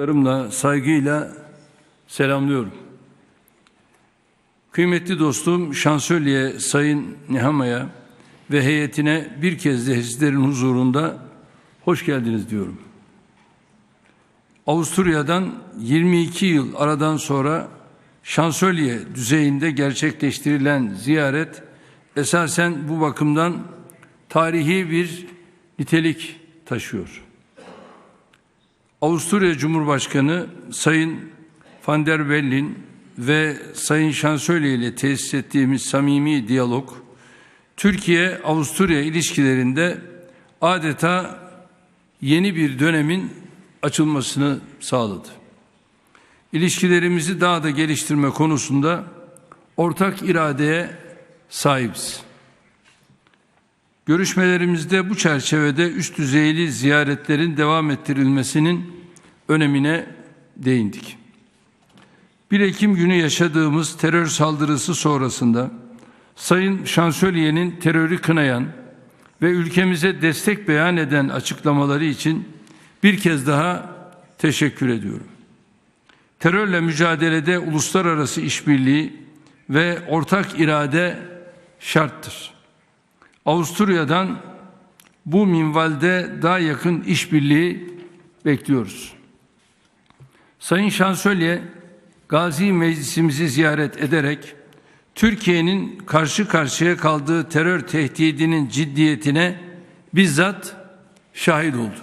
Larımla saygıyla selamlıyorum. Kıymetli dostum Şansölye Sayın Nihama'ya ve heyetine bir kez de sizlerin huzurunda hoş geldiniz diyorum. Avusturya'dan 22 yıl aradan sonra şansölye düzeyinde gerçekleştirilen ziyaret esasen bu bakımdan tarihi bir nitelik taşıyor. Avusturya Cumhurbaşkanı Sayın Van der Bellen ve Sayın Şansölye ile tesis ettiğimiz samimi diyalog Türkiye-Avusturya ilişkilerinde adeta yeni bir dönemin açılmasını sağladı. İlişkilerimizi daha da geliştirme konusunda ortak iradeye sahibiz. Görüşmelerimizde bu çerçevede üst düzeyli ziyaretlerin devam ettirilmesinin önemine değindik. 1 Ekim günü yaşadığımız terör saldırısı sonrasında Sayın Şansölye'nin terörü kınayan ve ülkemize destek beyan eden açıklamaları için bir kez daha teşekkür ediyorum. Terörle mücadelede uluslararası işbirliği ve ortak irade şarttır. Avusturya'dan bu minvalde daha yakın işbirliği bekliyoruz. Sayın Şansölye Gazi Meclisimizi ziyaret ederek Türkiye'nin karşı karşıya kaldığı terör tehdidinin ciddiyetine bizzat şahit oldu.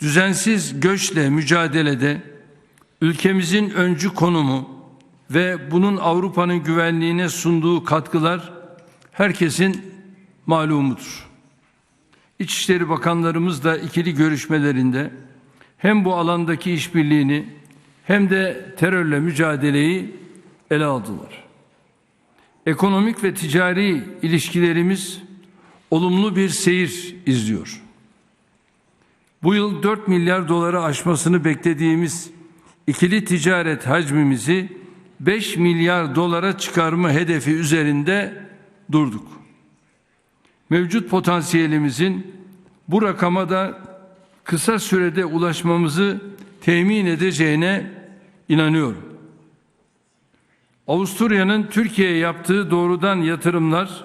Düzensiz göçle mücadelede ülkemizin öncü konumu ve bunun Avrupa'nın güvenliğine sunduğu katkılar herkesin malumudur. İçişleri Bakanlarımız da ikili görüşmelerinde hem bu alandaki işbirliğini hem de terörle mücadeleyi ele aldılar. Ekonomik ve ticari ilişkilerimiz olumlu bir seyir izliyor. Bu yıl 4 milyar doları aşmasını beklediğimiz ikili ticaret hacmimizi 5 milyar dolara çıkarma hedefi üzerinde durduk. Mevcut potansiyelimizin bu rakama da kısa sürede ulaşmamızı temin edeceğine inanıyorum. Avusturya'nın Türkiye'ye yaptığı doğrudan yatırımlar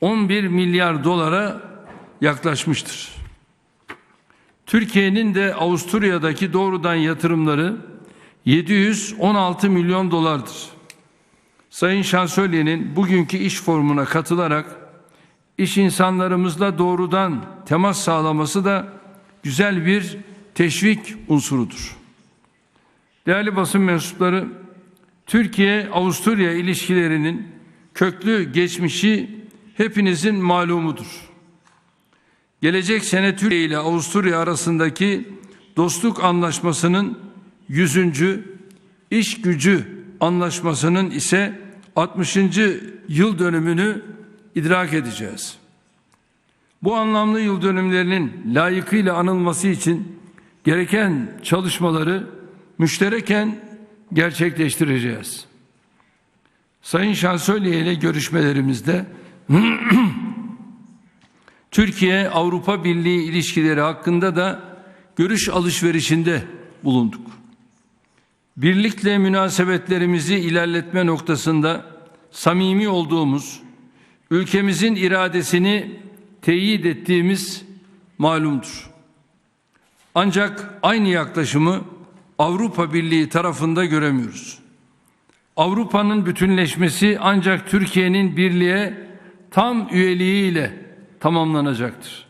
11 milyar dolara yaklaşmıştır. Türkiye'nin de Avusturya'daki doğrudan yatırımları 716 milyon dolardır. Sayın Şansölye'nin bugünkü iş formuna katılarak iş insanlarımızla doğrudan temas sağlaması da güzel bir teşvik unsurudur. Değerli basın mensupları, Türkiye-Avusturya ilişkilerinin köklü geçmişi hepinizin malumudur. Gelecek sene Türkiye ile Avusturya arasındaki dostluk anlaşmasının 100. iş gücü anlaşmasının ise 60. yıl dönümünü idrak edeceğiz. Bu anlamlı yıl dönümlerinin layıkıyla anılması için gereken çalışmaları müştereken gerçekleştireceğiz. Sayın Şansölye ile görüşmelerimizde Türkiye Avrupa Birliği ilişkileri hakkında da görüş alışverişinde bulunduk. Birlikle münasebetlerimizi ilerletme noktasında samimi olduğumuz, ülkemizin iradesini teyit ettiğimiz malumdur. Ancak aynı yaklaşımı Avrupa Birliği tarafında göremiyoruz. Avrupa'nın bütünleşmesi ancak Türkiye'nin birliğe tam üyeliğiyle tamamlanacaktır.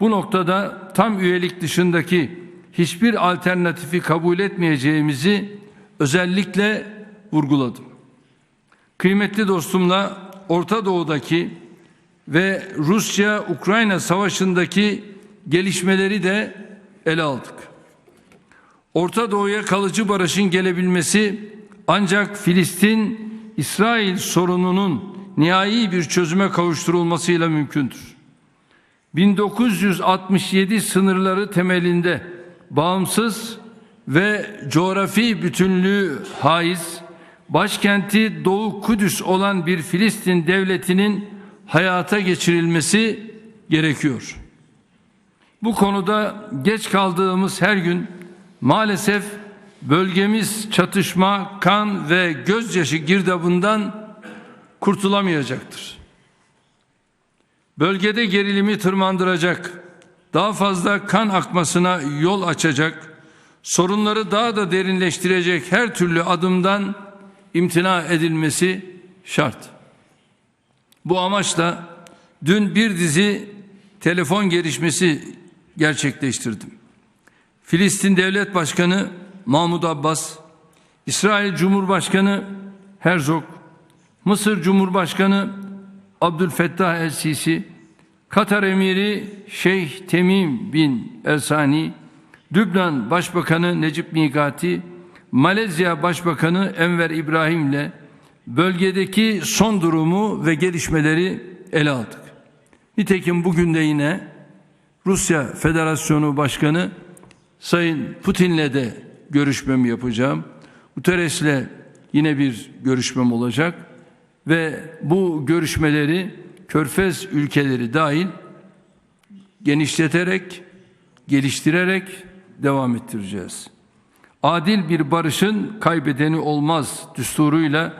Bu noktada tam üyelik dışındaki hiçbir alternatifi kabul etmeyeceğimizi özellikle vurguladım. Kıymetli dostumla Orta Doğu'daki ve Rusya-Ukrayna savaşındaki gelişmeleri de ele aldık. Orta Doğu'ya kalıcı barışın gelebilmesi ancak Filistin İsrail sorununun nihai bir çözüme kavuşturulmasıyla mümkündür. 1967 sınırları temelinde bağımsız ve coğrafi bütünlüğü haiz başkenti Doğu Kudüs olan bir Filistin devletinin hayata geçirilmesi gerekiyor. Bu konuda geç kaldığımız her gün Maalesef bölgemiz çatışma, kan ve gözyaşı girdabından kurtulamayacaktır. Bölgede gerilimi tırmandıracak, daha fazla kan akmasına yol açacak, sorunları daha da derinleştirecek her türlü adımdan imtina edilmesi şart. Bu amaçla dün bir dizi telefon gelişmesi gerçekleştirdim. Filistin Devlet Başkanı Mahmud Abbas, İsrail Cumhurbaşkanı Herzog, Mısır Cumhurbaşkanı Abdülfettah el-Sisi, Katar Emiri Şeyh Temim bin Elsani, Lübnan Başbakanı Necip Mikati, Malezya Başbakanı Enver İbrahim ile bölgedeki son durumu ve gelişmeleri ele aldık. Nitekim bugün de yine Rusya Federasyonu Başkanı Sayın Putin'le de görüşmemi yapacağım. Guterres'le yine bir görüşmem olacak ve bu görüşmeleri Körfez ülkeleri dahil genişleterek, geliştirerek devam ettireceğiz. Adil bir barışın kaybedeni olmaz düsturuyla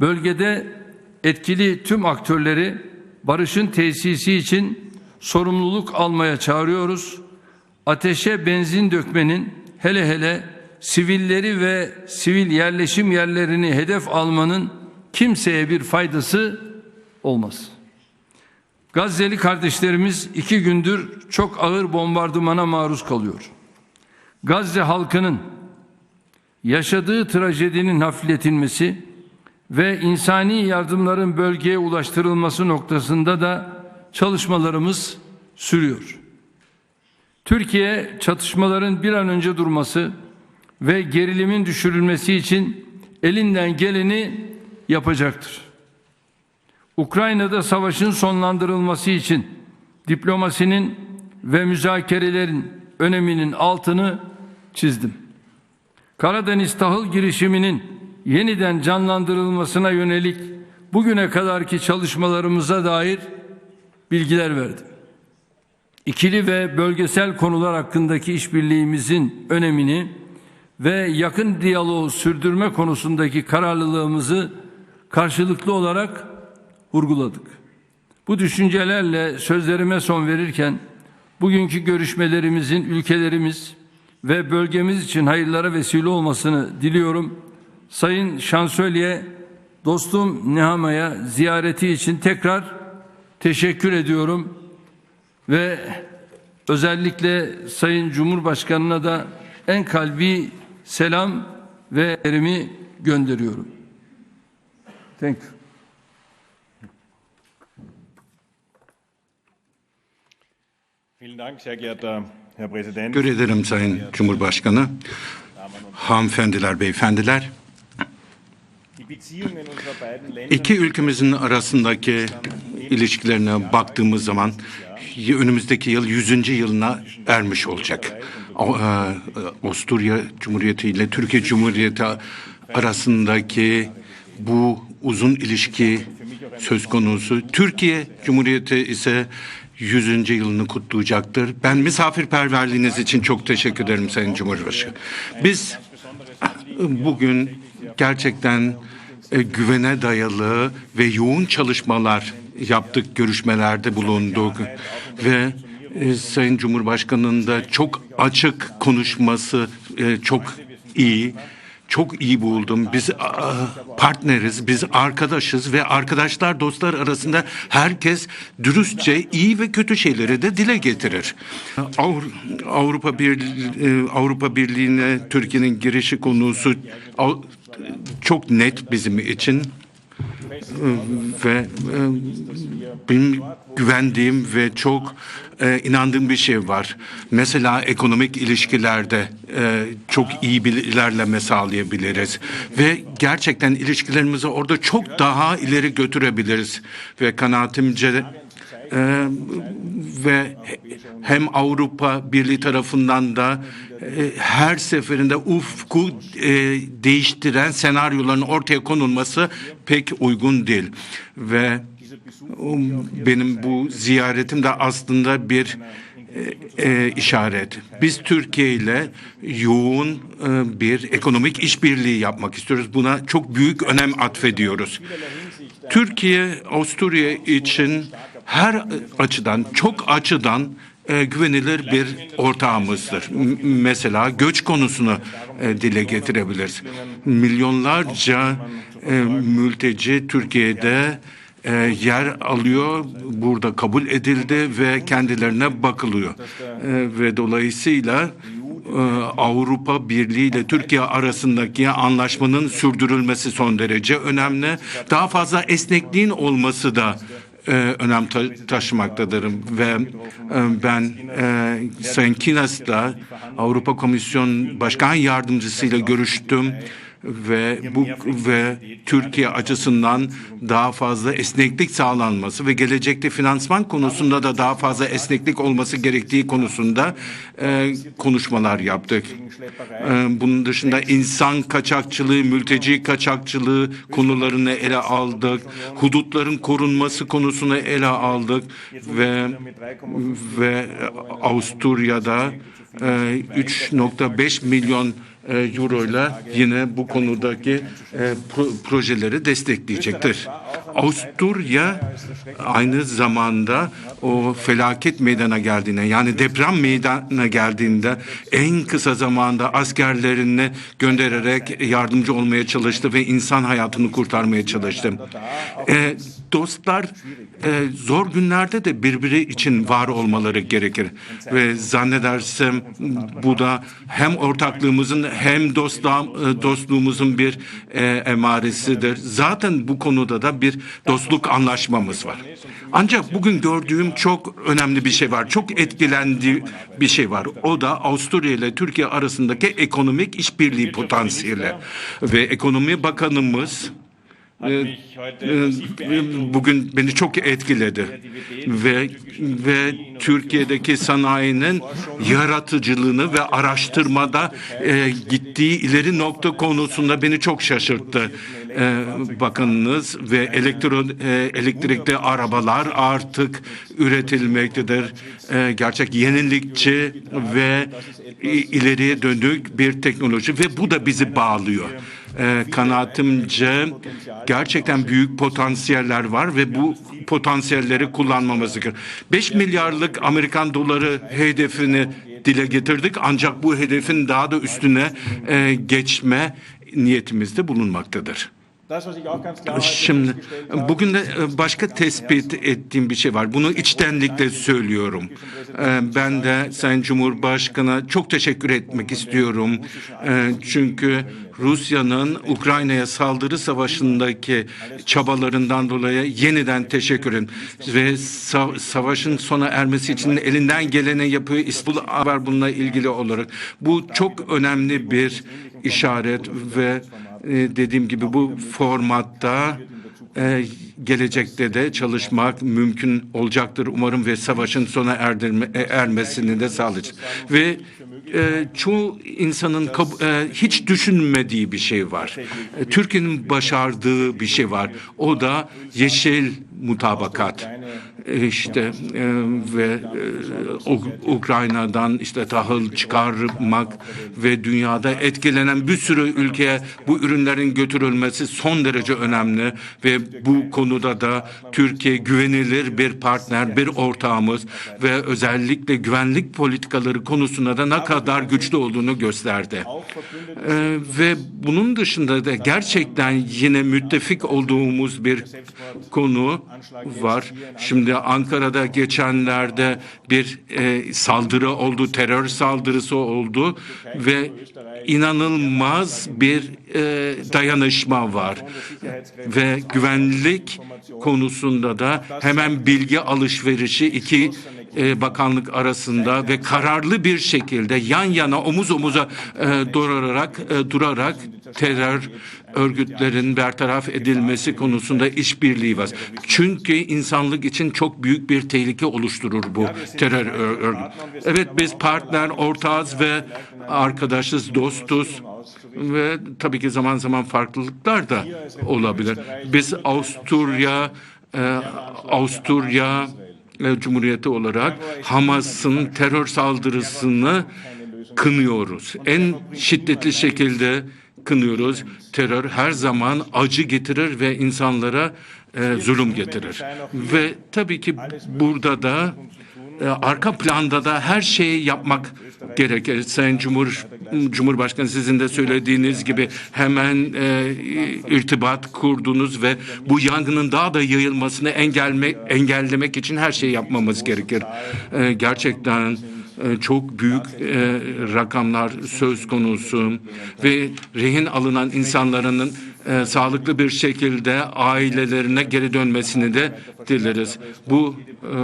bölgede etkili tüm aktörleri barışın tesisi için sorumluluk almaya çağırıyoruz. Ateşe benzin dökmenin hele hele sivilleri ve sivil yerleşim yerlerini hedef almanın kimseye bir faydası olmaz. Gazze'li kardeşlerimiz iki gündür çok ağır bombardımana maruz kalıyor. Gazze halkının yaşadığı trajedinin hafifletilmesi ve insani yardımların bölgeye ulaştırılması noktasında da çalışmalarımız sürüyor. Türkiye çatışmaların bir an önce durması ve gerilimin düşürülmesi için elinden geleni yapacaktır. Ukrayna'da savaşın sonlandırılması için diplomasinin ve müzakerelerin öneminin altını çizdim. Karadeniz tahıl girişiminin yeniden canlandırılmasına yönelik bugüne kadarki çalışmalarımıza dair bilgiler verdim. İkili ve bölgesel konular hakkındaki işbirliğimizin önemini ve yakın diyaloğu sürdürme konusundaki kararlılığımızı karşılıklı olarak vurguladık. Bu düşüncelerle sözlerime son verirken bugünkü görüşmelerimizin ülkelerimiz ve bölgemiz için hayırlara vesile olmasını diliyorum. Sayın Şansölye dostum Nihama'ya ziyareti için tekrar teşekkür ediyorum ve özellikle Sayın Cumhurbaşkanı'na da en kalbi selam ve erimi gönderiyorum. Thank you. Vielen Dank, sehr geehrter. Teşekkür ederim Sayın Cumhurbaşkanı. Hanımefendiler, beyefendiler. İki ülkemizin arasındaki ilişkilerine baktığımız zaman önümüzdeki yıl 100. yılına ermiş olacak. O- e, Avusturya Cumhuriyeti ile Türkiye Cumhuriyeti arasındaki bu uzun ilişki söz konusu. Türkiye Cumhuriyeti ise 100. yılını kutlayacaktır. Ben misafirperverliğiniz için çok teşekkür ederim Sayın Cumhurbaşkanı. Biz bugün gerçekten e, güvene dayalı ve yoğun çalışmalar yaptık, görüşmelerde bulunduk ve e, Sayın Cumhurbaşkanı'nın da çok açık konuşması e, çok iyi. Çok iyi buldum. Biz a, partneriz, biz arkadaşız ve arkadaşlar, dostlar arasında herkes dürüstçe iyi ve kötü şeyleri de dile getirir. Avru- Avrupa Birliği, e, Avrupa Birliği'ne Türkiye'nin girişi konusu çok net bizim için ve e, benim güvendiğim ve çok e, inandığım bir şey var. Mesela ekonomik ilişkilerde e, çok iyi bir ilerleme sağlayabiliriz ve gerçekten ilişkilerimizi orada çok daha ileri götürebiliriz ve kanaatimce e, ve hem Avrupa Birliği tarafından da e, her seferinde ufku e, değiştiren senaryoların ortaya konulması pek uygun değil ve benim bu ziyaretim de aslında bir e, e, işaret. Biz Türkiye ile yoğun e, bir ekonomik işbirliği yapmak istiyoruz. Buna çok büyük önem atfediyoruz. Türkiye, Avusturya için her açıdan, çok açıdan e, güvenilir bir ortağımızdır. M- mesela göç konusunu e, dile getirebiliriz. Milyonlarca e, mülteci Türkiye'de e, yer alıyor, burada kabul edildi ve kendilerine bakılıyor. E, ve dolayısıyla e, Avrupa Birliği ile Türkiye arasındaki anlaşmanın sürdürülmesi son derece önemli. Daha fazla esnekliğin olması da e, önem ta- taşımaktadır ve e, ben e, Sayın Kinas'la Avrupa Komisyon Başkan Yardımcısıyla görüştüm ve bu ve Türkiye açısından daha fazla esneklik sağlanması ve gelecekte finansman konusunda da daha fazla esneklik olması gerektiği konusunda e, konuşmalar yaptık. E, bunun dışında insan kaçakçılığı, mülteci kaçakçılığı konularını ele aldık. Hudutların korunması konusunu ele aldık ve ve Avusturya'da e, 3.5 milyon euro ile yine bu konudaki e, pro- projeleri destekleyecektir. Avusturya aynı zamanda o felaket meydana geldiğine yani deprem meydana geldiğinde en kısa zamanda askerlerini göndererek yardımcı olmaya çalıştı ve insan hayatını kurtarmaya çalıştı. E, dostlar e, zor günlerde de birbiri için var olmaları gerekir ve zannedersem bu da hem ortaklığımızın hem dostluğa, e, dostluğumuzun bir e, emaresidir. Zaten bu konuda da bir dostluk anlaşmamız var. Ancak bugün gördüğüm çok önemli bir şey var. Çok etkilendi bir şey var. O da Avusturya ile Türkiye arasındaki ekonomik işbirliği potansiyeli. Ve ekonomi bakanımız bugün beni çok etkiledi ve ve Türkiye'deki sanayinin yaratıcılığını ve araştırmada e, gittiği ileri nokta konusunda beni çok şaşırttı. E, bakanınız ve elektro e, elektrikli arabalar artık üretilmektedir. E, gerçek yenilikçi ve ileriye dönük bir teknoloji ve bu da bizi bağlıyor e, kanaatimce gerçekten büyük potansiyeller var ve bu potansiyelleri kullanmamız gerekiyor. 5 milyarlık Amerikan doları hedefini dile getirdik ancak bu hedefin daha da üstüne e, geçme niyetimizde bulunmaktadır. Şimdi bugün de e, başka tespit ettiğim bir şey var. Bunu içtenlikle söylüyorum. E, Ben de Sayın Cumhurbaşkanı'na çok teşekkür etmek istiyorum. E, Çünkü Rusya'nın Ukrayna'ya saldırı savaşındaki çabalarından dolayı yeniden teşekkür ederim. Ve sa- savaşın sona ermesi için elinden geleni yapıyor. İstanbul Haber bununla ilgili olarak. Bu çok önemli bir işaret ve dediğim gibi bu formatta e, gelecekte de çalışmak mümkün olacaktır umarım ve savaşın sona erdirme, e, ermesini de sağlayacak. Ve e, çoğu insanın e, hiç düşünmediği bir şey var. E, Türkiye'nin başardığı bir şey var. O da yeşil mutabakat. E, işte e, ve e, Uk- Ukrayna'dan işte tahıl çıkarmak ve dünyada etkilenen bir sürü ülkeye bu ürünlerin götürülmesi son derece önemli ve bu konuda da Türkiye güvenilir bir partner, bir ortağımız ve özellikle güvenlik politikaları konusunda da ne kadar güçlü olduğunu gösterdi. Ee, ve bunun dışında da gerçekten yine müttefik olduğumuz bir konu var. Şimdi Ankara'da geçenlerde bir e, saldırı oldu, terör saldırısı oldu ve inanılmaz bir e, dayanışma var ve güvenlik konusunda da hemen bilgi alışverişi iki e, bakanlık arasında ve kararlı bir şekilde yan yana omuz omuza e, durarak e, durarak terör örgütlerin bertaraf edilmesi konusunda işbirliği var. Çünkü insanlık için çok büyük bir tehlike oluşturur bu terör ör- örgütü. Evet biz partner, ortağız ve arkadaşız, dostuz ve tabii ki zaman zaman farklılıklar da olabilir. Biz Avusturya, e, Avusturya Cumhuriyeti olarak Hamas'ın terör saldırısını kınıyoruz. En şiddetli şekilde kınıyoruz. Terör her zaman acı getirir ve insanlara e, zulüm getirir. Ve tabii ki burada da arka planda da her şeyi yapmak gerekir. Sayın Cumhur Cumhurbaşkanı sizin de söylediğiniz gibi hemen e, irtibat kurdunuz ve bu yangının daha da yayılmasını engelleme, engellemek için her şeyi yapmamız gerekir. E, gerçekten çok büyük e, rakamlar söz konusu ve rehin alınan insanların e, sağlıklı bir şekilde ailelerine geri dönmesini de dileriz. Bu e,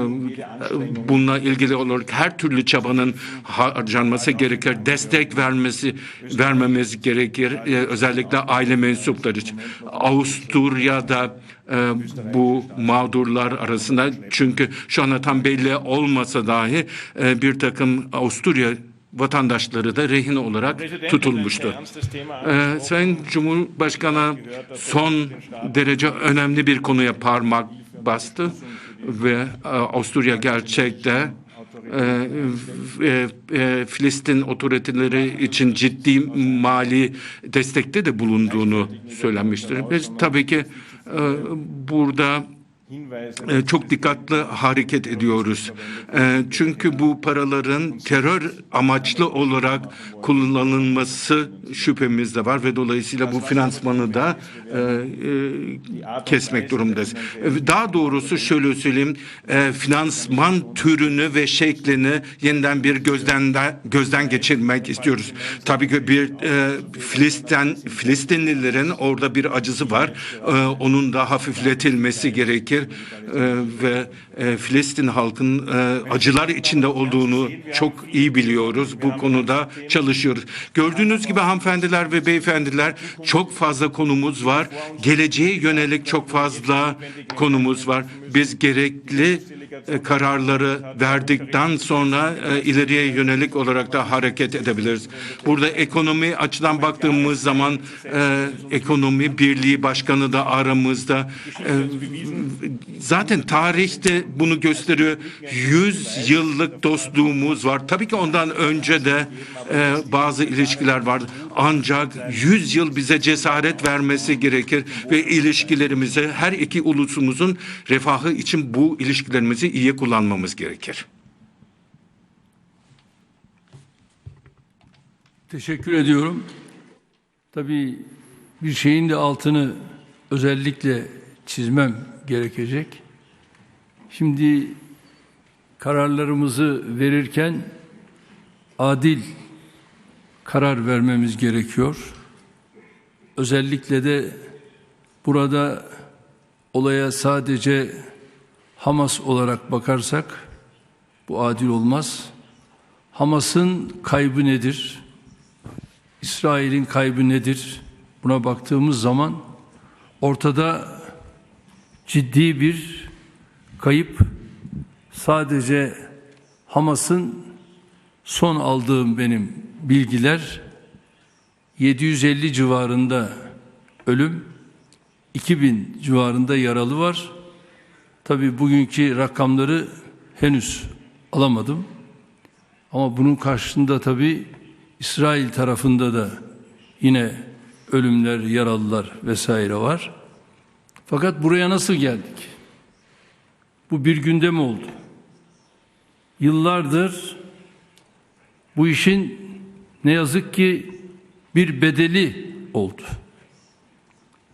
bununla ilgili olarak her türlü çabanın harcanması gerekir. Destek vermesi vermemiz gerekir. E, özellikle aile mensupları için. Avusturya'da e, bu mağdurlar arasında çünkü şu anda tam belli olmasa dahi e, bir takım Avusturya vatandaşları da rehin olarak tutulmuştu. Ee, Sayın Cumhurbaşkanı son derece önemli bir konuya parmak bastı ve e, Avusturya gerçekte e, e, e, Filistin otoriteleri için ciddi mali destekte de bulunduğunu söylenmiştir. Biz tabii ki e, burada çok dikkatli hareket ediyoruz. E, Çünkü bu paraların terör amaçlı olarak kullanılması şüphemiz de var ve dolayısıyla bu finansmanı da e, e, kesmek durumundayız. E, Daha doğrusu şöyle söyleyeyim, e, finansman türünü ve şeklini yeniden bir gözden de, gözden geçirmek istiyoruz. Tabii ki bir Filistin Filistinlilerin orada bir acısı var. Onun da hafifletilmesi gerekir E, ve e, Filistin halkın e, acılar içinde olduğunu çok iyi biliyoruz. Bu konuda çalışıyoruz. Gördüğünüz gibi hanımefendiler ve beyefendiler çok fazla konumuz var. Geleceğe yönelik çok fazla konumuz var. Biz gerekli e, kararları verdikten sonra e, ileriye yönelik olarak da hareket edebiliriz. Burada ekonomi açıdan baktığımız zaman e, ekonomi birliği başkanı da aramızda. Zaten tarihte bunu gösteriyor. 100 yıllık dostluğumuz var. Tabii ki ondan önce de e, bazı ilişkiler vardı. Ancak 100 yıl bize cesaret vermesi gerekir ve ilişkilerimize her iki ulusumuzun refahı için bu ilişkilerimizi iyi kullanmamız gerekir. Teşekkür ediyorum. Tabii bir şeyin de altını özellikle çizmem gerekecek. Şimdi kararlarımızı verirken adil karar vermemiz gerekiyor. Özellikle de burada olaya sadece Hamas olarak bakarsak bu adil olmaz. Hamas'ın kaybı nedir? İsrail'in kaybı nedir? Buna baktığımız zaman ortada ciddi bir kayıp sadece Hamas'ın son aldığım benim bilgiler 750 civarında ölüm 2000 civarında yaralı var. Tabii bugünkü rakamları henüz alamadım. Ama bunun karşısında tabii İsrail tarafında da yine ölümler, yaralılar vesaire var. Fakat buraya nasıl geldik? Bu bir günde mi oldu? Yıllardır bu işin ne yazık ki bir bedeli oldu.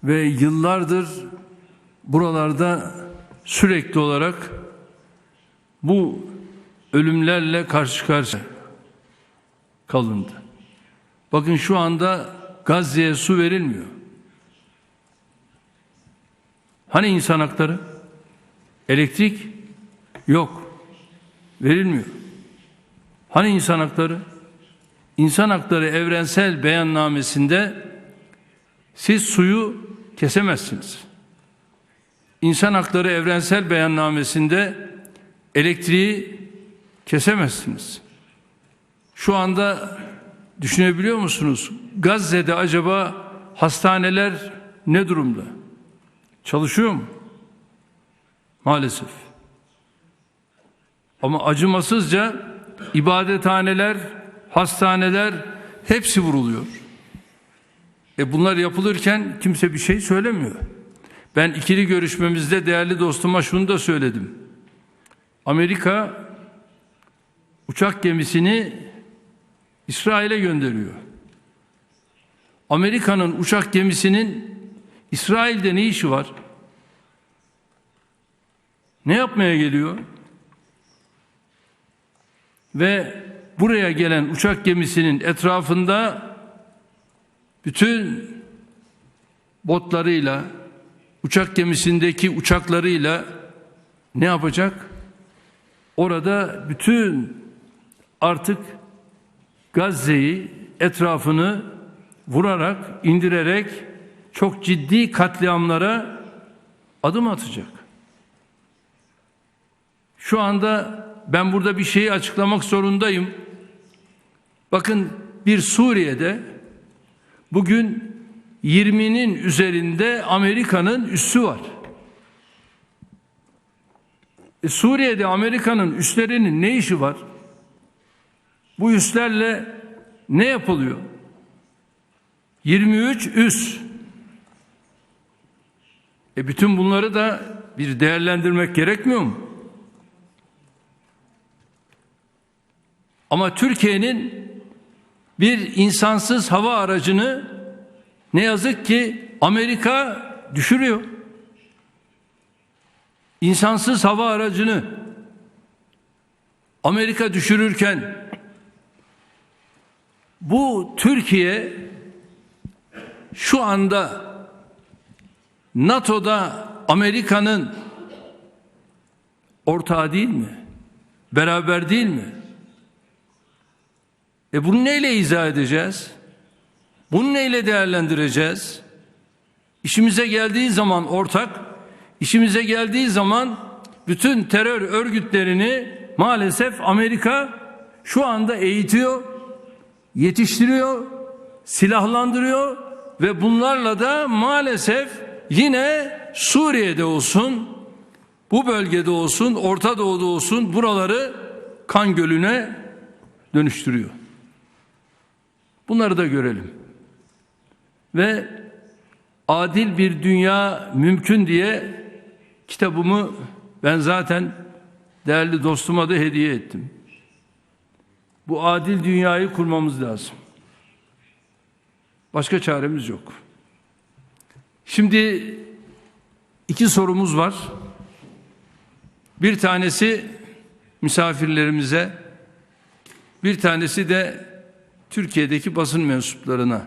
Ve yıllardır buralarda sürekli olarak bu ölümlerle karşı karşıya kalındı. Bakın şu anda Gazze'ye su verilmiyor. Hani insan hakları? Elektrik yok. Verilmiyor. Hani insan hakları? İnsan hakları evrensel beyannamesinde siz suyu kesemezsiniz. İnsan hakları evrensel beyannamesinde elektriği kesemezsiniz. Şu anda düşünebiliyor musunuz? Gazze'de acaba hastaneler ne durumda? Çalışıyor mu? Maalesef. Ama acımasızca ibadethaneler, hastaneler hepsi vuruluyor. E bunlar yapılırken kimse bir şey söylemiyor. Ben ikili görüşmemizde değerli dostuma şunu da söyledim. Amerika uçak gemisini İsrail'e gönderiyor. Amerika'nın uçak gemisinin İsrail'de ne işi var? Ne yapmaya geliyor? Ve buraya gelen uçak gemisinin etrafında bütün botlarıyla, uçak gemisindeki uçaklarıyla ne yapacak? Orada bütün artık Gazze'yi etrafını vurarak, indirerek çok ciddi katliamlara adım atacak. Şu anda ben burada bir şeyi açıklamak zorundayım. Bakın bir Suriye'de bugün 20'nin üzerinde Amerika'nın üssü var. E Suriye'de Amerika'nın üslerinin ne işi var? Bu üslerle ne yapılıyor? 23 üs. E bütün bunları da bir değerlendirmek gerekmiyor mu? Ama Türkiye'nin bir insansız hava aracını ne yazık ki Amerika düşürüyor. İnsansız hava aracını Amerika düşürürken bu Türkiye şu anda NATO'da Amerika'nın ortağı değil mi? Beraber değil mi? E bunu neyle izah edeceğiz? Bunu neyle değerlendireceğiz? İşimize geldiği zaman ortak, işimize geldiği zaman bütün terör örgütlerini maalesef Amerika şu anda eğitiyor, yetiştiriyor, silahlandırıyor ve bunlarla da maalesef yine Suriye'de olsun, bu bölgede olsun, Orta Doğu'da olsun buraları kan gölüne dönüştürüyor. Bunları da görelim. Ve adil bir dünya mümkün diye kitabımı ben zaten değerli dostuma da hediye ettim. Bu adil dünyayı kurmamız lazım. Başka çaremiz yok. Şimdi iki sorumuz var. Bir tanesi misafirlerimize, bir tanesi de Türkiye'deki basın mensuplarına.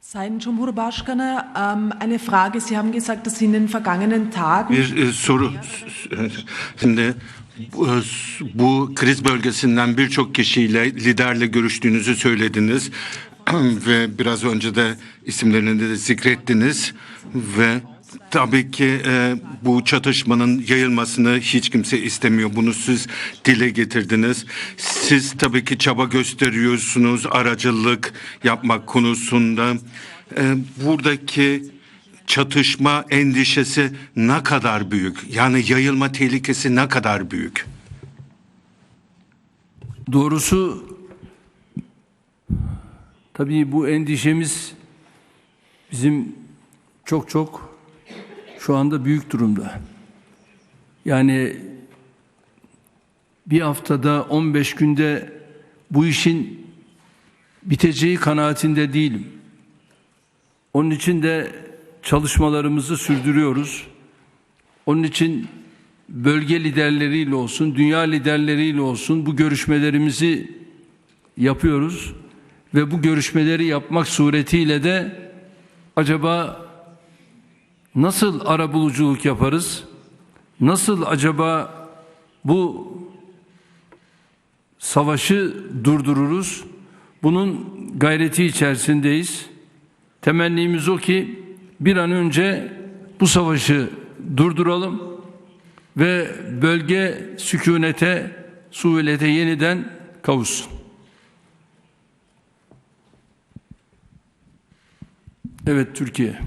Sayın Cumhurbaşkanı, ähm, eine Frage. Sie haben gesagt, dass Sie in den vergangenen Tagen Bir e, soru. Şimdi bu, kriz bölgesinden birçok kişiyle, liderle görüştüğünüzü söylediniz. ve biraz önce de isimlerini de zikrettiniz. Ve tabii ki e, bu çatışmanın yayılmasını hiç kimse istemiyor. Bunu siz dile getirdiniz. Siz tabii ki çaba gösteriyorsunuz aracılık yapmak konusunda. E, buradaki çatışma endişesi ne kadar büyük? Yani yayılma tehlikesi ne kadar büyük? Doğrusu tabii bu endişemiz bizim çok çok şu anda büyük durumda. Yani bir haftada 15 günde bu işin biteceği kanaatinde değilim. Onun için de çalışmalarımızı sürdürüyoruz. Onun için bölge liderleriyle olsun, dünya liderleriyle olsun bu görüşmelerimizi yapıyoruz ve bu görüşmeleri yapmak suretiyle de acaba nasıl arabuluculuk yaparız? Nasıl acaba bu savaşı durdururuz? Bunun gayreti içerisindeyiz. Temennimiz o ki bir an önce bu savaşı durduralım ve bölge sükunete, suhulete yeniden kavuşsun. Evet Türkiye.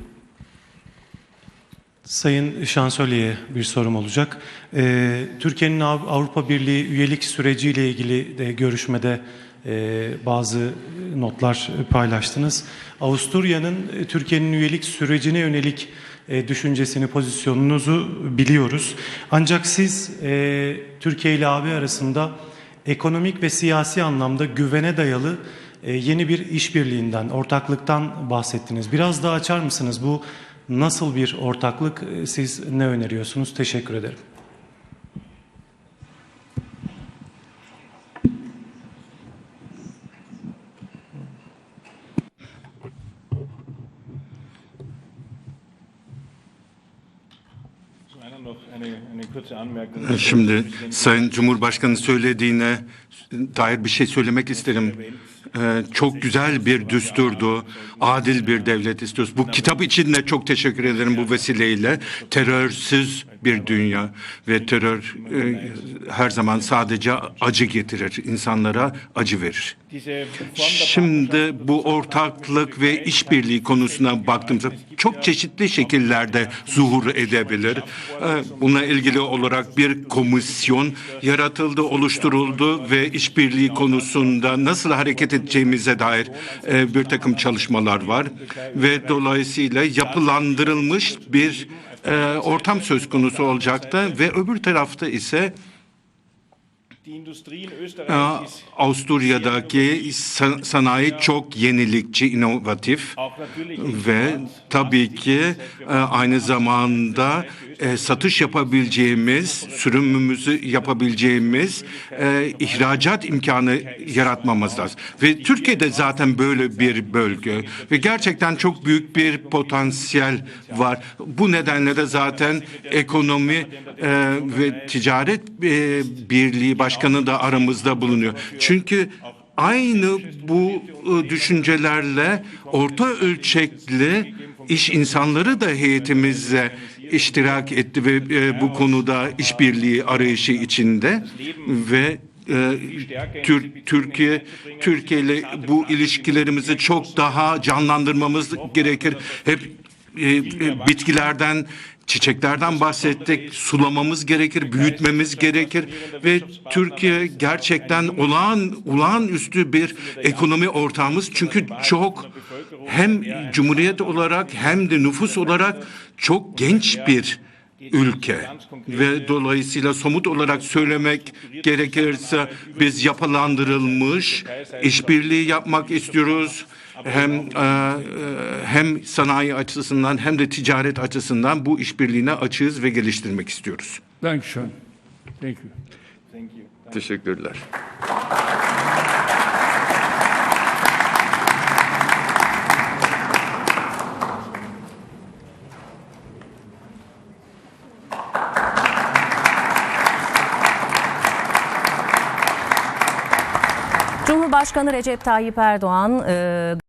Sayın Şansölye'ye bir sorum olacak. Ee, Türkiye'nin Av- Avrupa Birliği üyelik süreciyle ilgili de görüşmede e, bazı notlar paylaştınız. Avusturya'nın e, Türkiye'nin üyelik sürecine yönelik e, düşüncesini, pozisyonunuzu biliyoruz. Ancak siz e, Türkiye ile AB arasında ekonomik ve siyasi anlamda güvene dayalı yeni bir işbirliğinden, ortaklıktan bahsettiniz. Biraz daha açar mısınız? Bu nasıl bir ortaklık? Siz ne öneriyorsunuz? Teşekkür ederim. Şimdi Sayın Cumhurbaşkanı söylediğine dair bir şey söylemek isterim. Ee, çok güzel bir düsturdu. Adil bir devlet istiyoruz. Bu kitap için de çok teşekkür ederim bu vesileyle. Terörsüz bir dünya ve terör e, her zaman sadece acı getirir. insanlara acı verir. Şimdi bu ortaklık ve işbirliği konusuna baktığımızda çok çeşitli şekillerde zuhur edebilir. Ee, Bununla ilgili olarak bir komisyon yaratıldı, oluşturuldu ve işbirliği konusunda nasıl hareket edeceğimize dair e, bir takım çalışmalar var ve dolayısıyla yapılandırılmış bir e, ortam söz konusu olacaktı ve öbür tarafta ise Avusturya'daki sa- sanayi çok yenilikçi, inovatif ve tabii ki e, aynı zamanda e, satış yapabileceğimiz, sürümümüzü yapabileceğimiz e, ihracat imkanı yaratmamız lazım. Ve Türkiye'de zaten böyle bir bölge ve gerçekten çok büyük bir potansiyel var. Bu nedenle de zaten ekonomi ve ticaret birliği başkanı da aramızda bulunuyor. Çünkü aynı bu e, düşüncelerle orta ölçekli iş insanları da heyetimizle iştirak etti ve e, bu konuda işbirliği arayışı içinde ve e, Tür- Türkiye Türkiye ile bu ilişkilerimizi çok daha canlandırmamız gerekir. Hep bitkilerden çiçeklerden bahsettik. Sulamamız gerekir, büyütmemiz gerekir ve Türkiye gerçekten olağan olağanüstü bir ekonomi ortağımız. Çünkü çok hem cumhuriyet olarak hem de nüfus olarak çok genç bir ülke ve dolayısıyla somut olarak söylemek gerekirse biz yapılandırılmış işbirliği yapmak istiyoruz hem e, e, hem sanayi açısından hem de ticaret açısından bu işbirliğine açığız ve geliştirmek istiyoruz. Dankeschön. Thank you. Thank you. Teşekkürler. Cumhurbaşkanı Recep Tayyip Erdoğan e,